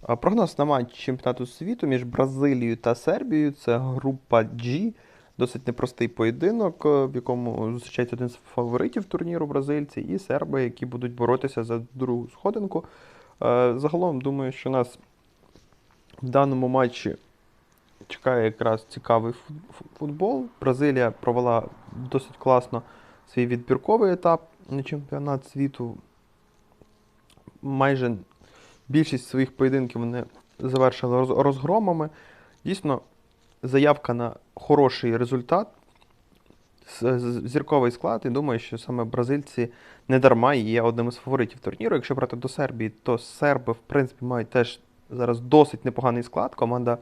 Прогноз на матч чемпіонату світу між Бразилією та Сербією. Це група G. Досить непростий поєдинок, е, в якому зустрічається один з фаворитів турніру бразильці і серби, які будуть боротися за другу сходинку. Е, Загалом, думаю, що нас в даному матчі чекає якраз цікавий фут- фут- футбол. Бразилія провела досить класно свій відбірковий етап на чемпіонат світу. Майже більшість своїх поєдинків вони завершили розгромами. Дійсно, заявка на хороший результат, зірковий склад, і думаю, що саме бразильці не дарма є одним із фаворитів турніру. Якщо брати до Сербії, то серби, в принципі, мають теж зараз досить непоганий склад. Команда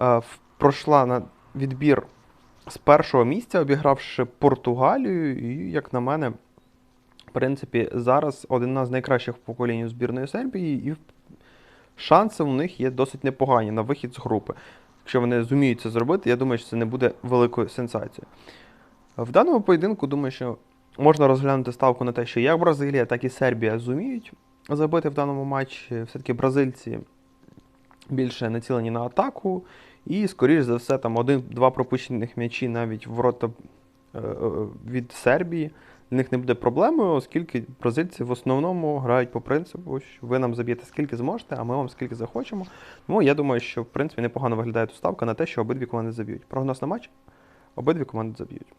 е, пройшла на відбір з першого місця, обігравши Португалію, і, як на мене, принципі, зараз одна з найкращих поколінь збірної Сербії, і шанси у них є досить непогані на вихід з групи. Якщо вони зуміють це зробити, я думаю, що це не буде великою сенсацією. В даному поєдинку, думаю, що можна розглянути ставку на те, що як Бразилія, так і Сербія зуміють забити в даному матчі. Все-таки бразильці більше націлені на атаку, і, скоріш за все, там один-два пропущених м'ячі навіть в ворота е, е, від Сербії для них не буде проблемою, оскільки бразильці в основному грають по принципу, що ви нам заб'єте скільки зможете, а ми вам скільки захочемо. Тому я думаю, що в принципі непогано виглядає тут ставка на те, що обидві команди заб'ють. Прогноз на матч обидві команди заб'ють.